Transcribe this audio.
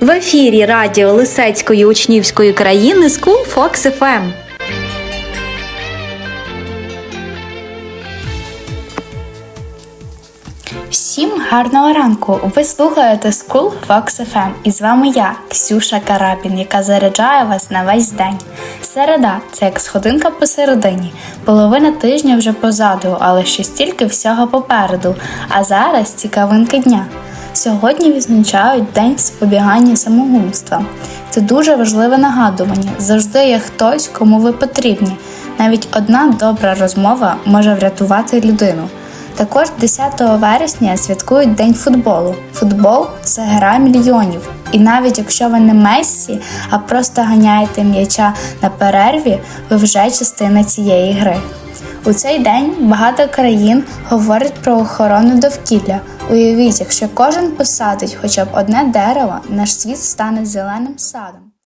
В ефірі радіо Лисецької учнівської країни School Fox FM. Всім гарного ранку! Ви слухаєте School Fox FM і з вами я, Ксюша Карабін, яка заряджає вас на весь день. Середа це як сходинка посередині. Половина тижня вже позаду, але ще стільки всього попереду. А зараз цікавинки дня. Сьогодні відзначають День запобігання самогубства. Це дуже важливе нагадування. Завжди є хтось, кому ви потрібні. Навіть одна добра розмова може врятувати людину. Також 10 вересня святкують День футболу. Футбол це гра мільйонів. І навіть якщо ви не Мессі, а просто ганяєте м'яча на перерві, ви вже частина цієї гри. У цей день багато країн говорять про охорону довкілля. Уявіть, якщо кожен посадить хоча б одне дерево, наш світ стане зеленим садом.